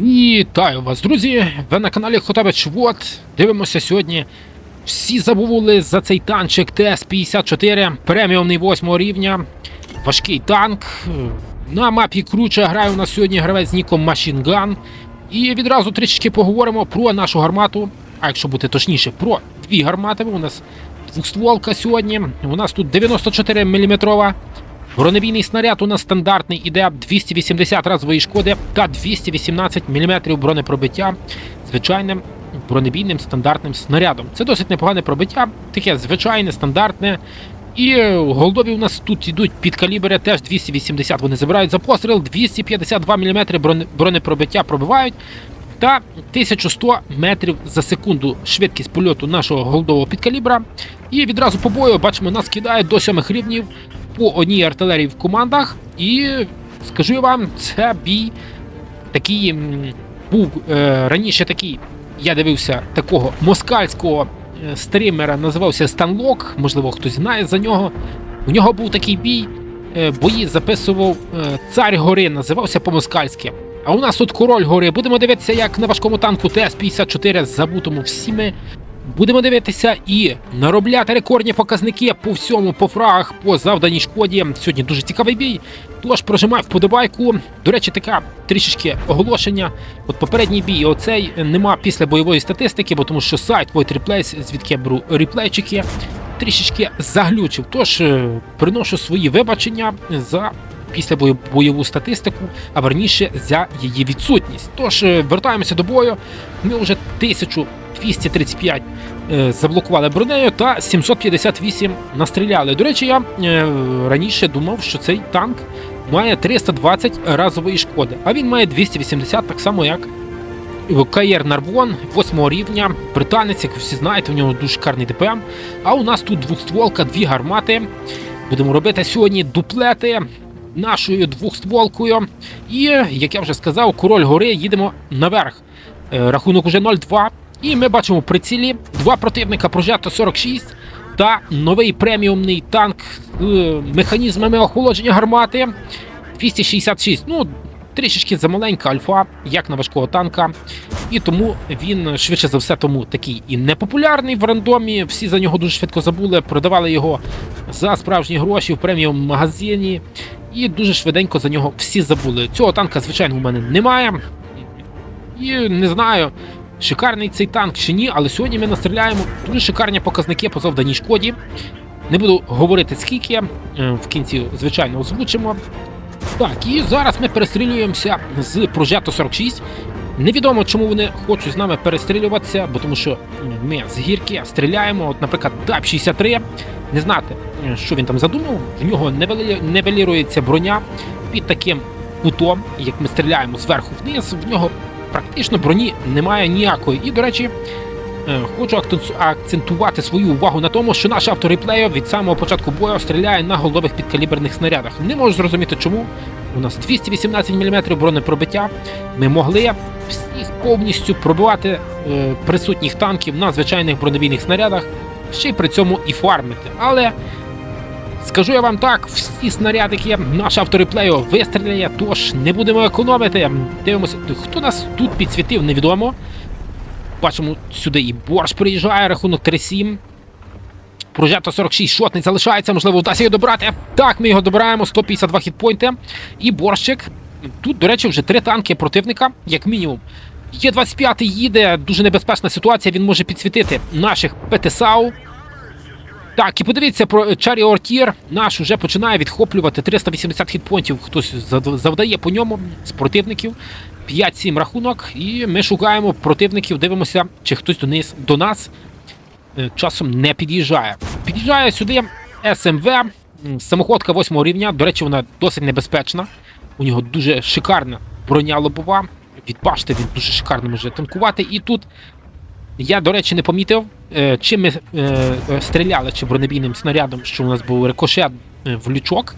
Вітаю вас, друзі! Ви на каналі Хотабич Вот. Дивимося сьогодні. Всі забули за цей танчик ТС-54, преміумний 8 рівня. Важкий танк. На мапі круче грає у нас сьогодні гравець ніком Gun. І відразу трішечки поговоримо про нашу гармату. А якщо бути точніше, про дві гармати. У нас двохстволка сьогодні. У нас тут 94 мм Бронебійний снаряд у нас стандартний іде 280 разової шкоди та 218 мм бронепробиття звичайним бронебійним стандартним снарядом. Це досить непогане пробиття, таке звичайне, стандартне. І голдові у нас тут йдуть під калібри теж 280 вони забирають за постріл, 252 мм бронепробиття пробивають. Та 1100 метрів за секунду швидкість польоту нашого голдового підкалібра. І відразу по бою бачимо, нас кидають до сьомих рівнів по одній артилерії в командах. І скажу вам, це бій такий був е, раніше такий. Я дивився такого москальського е, стрімера, називався Станлок. Можливо, хтось знає за нього. У нього був такий бій, е, бої записував е, Цар гори, називався по-москальськи. А у нас тут король гори. Будемо дивитися, як на важкому танку ТС-54 забутому всі ми. Будемо дивитися і наробляти рекордні показники по всьому, по фрагах, по завданій шкоді. Сьогодні дуже цікавий бій. Тож прожимай вподобайку. До речі, таке трішечки оголошення. От попередній бій, оцей нема після бойової статистики, бо тому що сайт Void Replays, звідки я беру реплейчики, трішечки заглючив. Тож е, приношу свої вибачення за після бойову статистику, а верніше за її відсутність. Тож е, вертаємося до бою. Ми вже тисячу. 235 е, заблокували бронею та 758 настріляли. До речі, я е, раніше думав, що цей танк має 320 разової шкоди, а він має 280, так само як КР Нарвон 8 рівня, британець, як ви всі знаєте, у нього дуже карний ДПМ. А у нас тут двохстволка, дві гармати. Будемо робити сьогодні дуплети. Нашою двохстволкою. І, як я вже сказав, король гори їдемо наверх. Е, рахунок уже 0-2. І ми бачимо в прицілі два противника Прожето 46 та новий преміумний танк з е, механізмами охолодження гармати 266. Ну, трішечки замаленька альфа, як на важкого танка. І тому він швидше за все тому такий і непопулярний в рандомі. Всі за нього дуже швидко забули, продавали його за справжні гроші в преміум магазині. І дуже швиденько за нього всі забули. Цього танка, звичайно, у мене немає. І не знаю, шикарний цей танк чи ні, але сьогодні ми настріляємо дуже шикарні показники по завданій шкоді. Не буду говорити скільки, е, в кінці, звичайно, озвучимо. Так, і зараз ми перестрілюємося з Progetto 46. Невідомо, чому вони хочуть з нами перестрілюватися, бо тому що ми з гірки стріляємо. От, наприклад, ДАП 63. Не знати, е, що він там задумав. В нього невелі- невелірується броня під таким кутом, як ми стріляємо зверху вниз. В нього практично броні немає ніякої. І, до речі, е, хочу акцентувати свою увагу на тому, що наш автореплеєр від самого початку бою стріляє на голових підкаліберних снарядах. Не можу зрозуміти, чому. У нас 218 мм бронепробиття. Ми могли всіх повністю пробивати е, присутніх танків на звичайних бронебійних снарядах, ще й при цьому і фармити. Але скажу я вам так, всі снарядики наш автореплеєр вистріляє, тож не будемо економити. Дивимося, хто нас тут підсвітив, невідомо. Бачимо, сюди і борщ приїжджає, рахунок 3-7. Прожето 46 шотний залишається, можливо, вдасться його добрати. Так, ми його добираємо, 152 хітпойнти. І борщик. Тут, до речі, вже три танки противника, як мінімум. Є 25 їде, дуже небезпечна ситуація, він може підсвітити наших ПТСАУ. Так, і подивіться про Чарі Ортір. Наш уже починає відхоплювати 380 хітпонтів. Хтось завдає по ньому з противників. 5-7 рахунок. І ми шукаємо противників, дивимося, чи хтось до нас, до нас е, часом не під'їжджає. Під'їжджає сюди СМВ, самоходка 8 рівня. До речі, вона досить небезпечна. У нього дуже шикарна броня лобова. Від башти він дуже шикарно може танкувати. І тут я, до речі, не помітив, е, чим ми е, е, стріляли чи бронебійним снарядом, що у нас був рикошет в лючок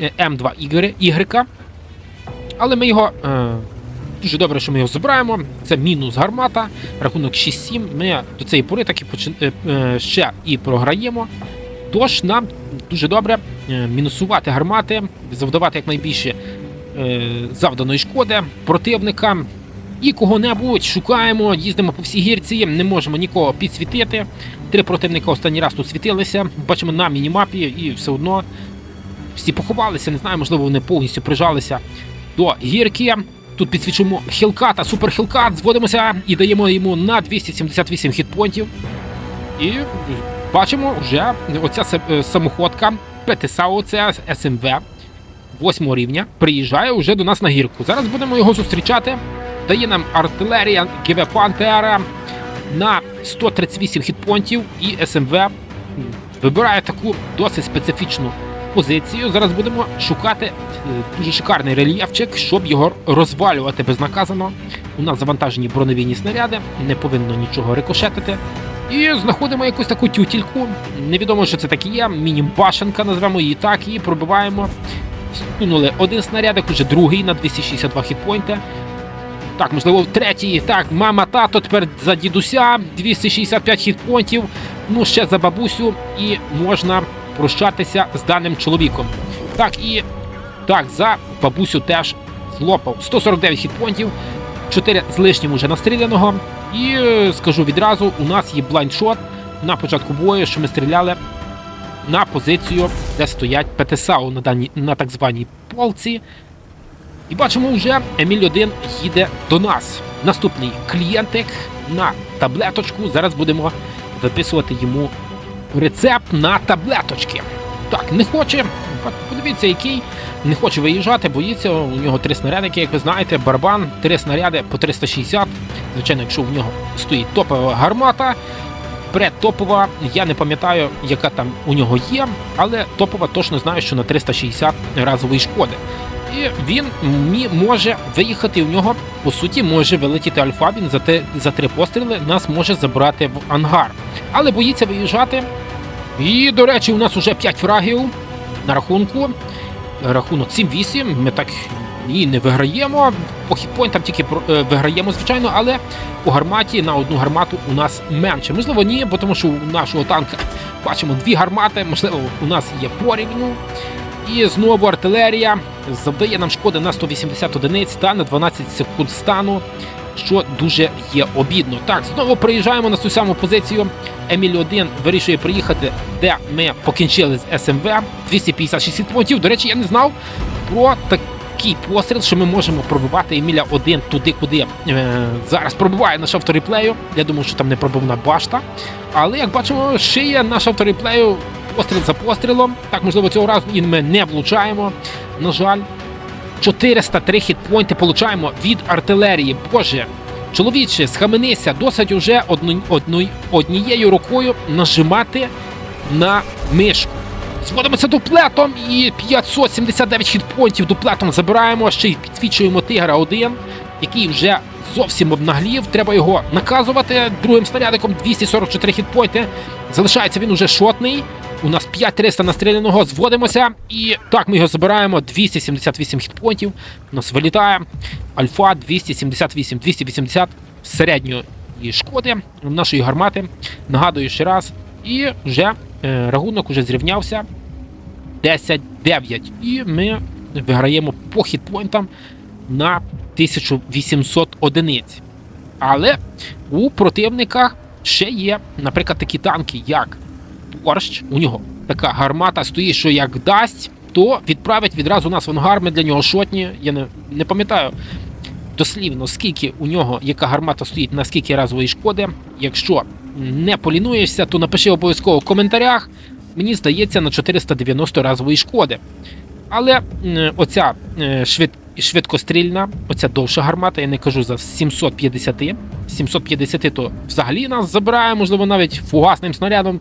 е, М2 Ігри- Ігрика. Але ми його. Дуже добре, що ми його забираємо. Це мінус гармата, рахунок 6-7. Ми до цієї пори так і почин... ще і програємо. Тож нам дуже добре мінусувати гармати, завдавати якнайбільше завданої шкоди противника. І кого-небудь шукаємо, їздимо по всій гірці, не можемо нікого підсвітити. Три противника останній раз тут світилися. Бачимо на мінімапі, і все одно всі поховалися. Не знаю, можливо, вони повністю прижалися до гірки. Тут підсвічуємо хілката, супер хілкат, зводимося і даємо йому на 278 хітпонтів. І бачимо вже оця е, самоходка ПТСАУ, це СМВ 8 рівня, приїжджає вже до нас на гірку. Зараз будемо його зустрічати. Дає нам артилерія ГВ Пантера на 138 хітпонтів і СМВ вибирає таку досить специфічну позицію. Зараз будемо шукати е, дуже шикарний рельєфчик, щоб його розвалювати безнаказано. У нас завантажені броневійні снаряди, не повинно нічого рикошетити. І знаходимо якусь таку тютільку. Невідомо, що це таке є. Міні-башенка, назвемо її так, і пробиваємо. Скинули один снарядик, уже другий на 262 хітпойнти. Так, можливо, в третій. Так, мама, тато, тепер за дідуся, 265 хітпонтів. Ну, ще за бабусю, і можна прощатися з даним чоловіком. Так, і так, за бабусю теж злопав. 149 хітпонтів, 4 з лишнім уже настріляного. І е, скажу відразу, у нас є блайндшот на початку бою, що ми стріляли на позицію, де стоять ПТСАУ на, даній, на так званій полці. І бачимо, вже Еміль 1 їде до нас. Наступний клієнтик на таблеточку. Зараз будемо виписувати йому рецепт на таблеточки. Так, не хоче. Подивіться, який не хоче виїжджати, боїться. У нього три снарядики, як ви знаєте, барабан, три снаряди по 360. Звичайно, якщо в нього стоїть топова гармата, предтопова, я не пам'ятаю, яка там у нього є, але топова точно знаю, що на 360 разової шкоди. І він може виїхати у нього, по суті, може вилетіти альфа. Він за, те, за три постріли нас може забрати в ангар. Але боїться виїжджати. І, до речі, у нас вже 5 фрагів на рахунку. Рахунок 7-8. Ми так і не виграємо. По хітпойнтам тільки е, виграємо, звичайно, але по гарматі на одну гармату у нас менше. Можливо, ні, бо тому що у нашого танка бачимо дві гармати, можливо, у нас є порівну. І знову артилерія завдає нам шкоди на 180 одиниць та на 12 секунд стану, що дуже є обідно. Так, знову приїжджаємо на цю саму позицію. Еміль 1 вирішує приїхати, де ми покінчили з СМВ 256 пунктів. До речі, я не знав про такий постріл, що ми можемо пробивати Еміля 1 туди, куди е, зараз пробиває наш автореплею. Я думаю, що там не пробивна башта. Але як бачимо, шиє наш автореплею постріл за пострілом. Так, можливо, цього разу і ми не влучаємо. На жаль, 403 хітпойнти получаємо від артилерії. Боже, чоловіче, схаменися, досить уже одну, одну, однією рукою нажимати на мишку. Зводимося дуплетом і 579 хітпойнтів дуплетом забираємо, ще й підсвічуємо тигра 1, який вже зовсім обнаглів. Треба його наказувати другим снарядиком 244 хітпойнти. Залишається він уже шотний. У нас 5300 настріляного, зводимося. І так, ми його забираємо. 278 хітпойнтів. У нас вилітає. Альфа 278, 280 середньої шкоди нашої гармати. Нагадую ще раз. І вже е, рахунок уже зрівнявся 10-9. І ми виграємо по хітпойнтам на 1800 одиниць. Але у противника ще є, наприклад, такі танки, як борщ. У нього така гармата стоїть, що як дасть, то відправить відразу нас в ангар. Для нього шотні. Я не, не пам'ятаю дослівно, скільки у нього, яка гармата стоїть, на скільки разової шкоди. Якщо не полінуєшся, то напиши обов'язково в коментарях. Мені здається, на 490 разової шкоди. Але оця е, швид, швидкострільна, оця довша гармата, я не кажу за 750. 750 то взагалі нас забирає, можливо, навіть фугасним снарядом,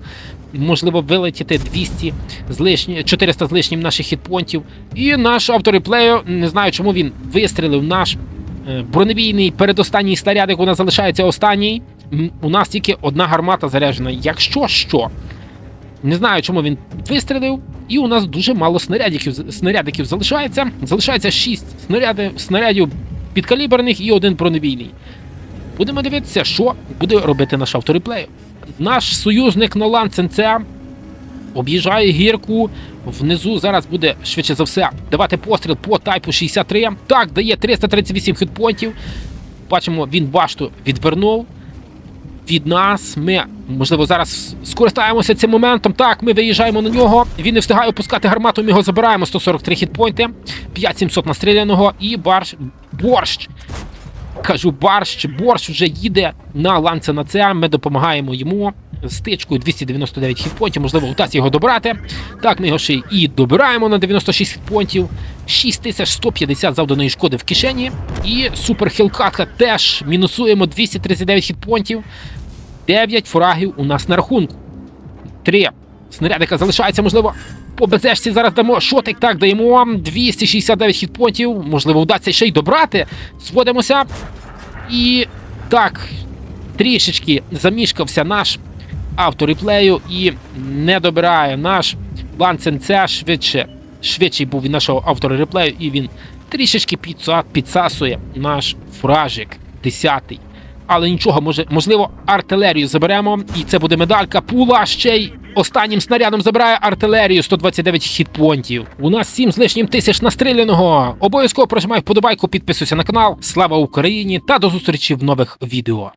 можливо, вилетіти 200 з лишні, 400 з лишнім наших хітпонтів. І наш автореплею, не знаю, чому він вистрілив наш е, бронебійний передостанній снарядик, у нас залишається останній. У нас тільки одна гармата заряджена. Якщо що, не знаю, чому він вистрілив, і у нас дуже мало снарядиків, снарядиків залишається. Залишається 6 снаряди, снарядів підкаліберних і один бронебійний. Будемо дивитися, що буде робити наш автореплей. Наш союзник Нолан Ценце об'їжджає гірку. Внизу зараз буде швидше за все давати постріл по тайпу 63. Так, дає 338 хітпонтів. Бачимо, він башту відвернув від нас. Ми, можливо, зараз скористаємося цим моментом. Так, ми виїжджаємо на нього. Він не встигає опускати гармату, ми його забираємо. 143 хітпойнти, 5700 настріляного і барш, борщ. Кажу, барщ, борщ вже їде на ланце на це. Ми допомагаємо йому з тичкою 299 хітпонтів. Можливо, вдасться його добрати. Так, ми його ще і добираємо на 96 хітпонтів. 6150 завданої шкоди в кишені. І супер хілкатка теж мінусуємо 239 хітпонтів. 9 фурагів у нас на рахунку. 3 снарядика залишається, можливо. По БЗшці зараз дамо шотик, так, даємо 269 хітпонтів. Можливо, вдасться ще й добрати. Зводимося. І так, трішечки замішкався наш автореплею і не добирає наш Ланцен це швидше. Швидший був від нашого автора реплею, і він трішечки підсасує наш фуражик 10-й. Але нічого, може, можливо, артилерію заберемо, і це буде медалька. Пула ще й останнім снарядом забирає артилерію 129 хітпонтів. У нас 7 з лишнім тисяч настріляного. Обов'язково прожимай вподобайку, підписуйся на канал. Слава Україні та до зустрічі в нових відео.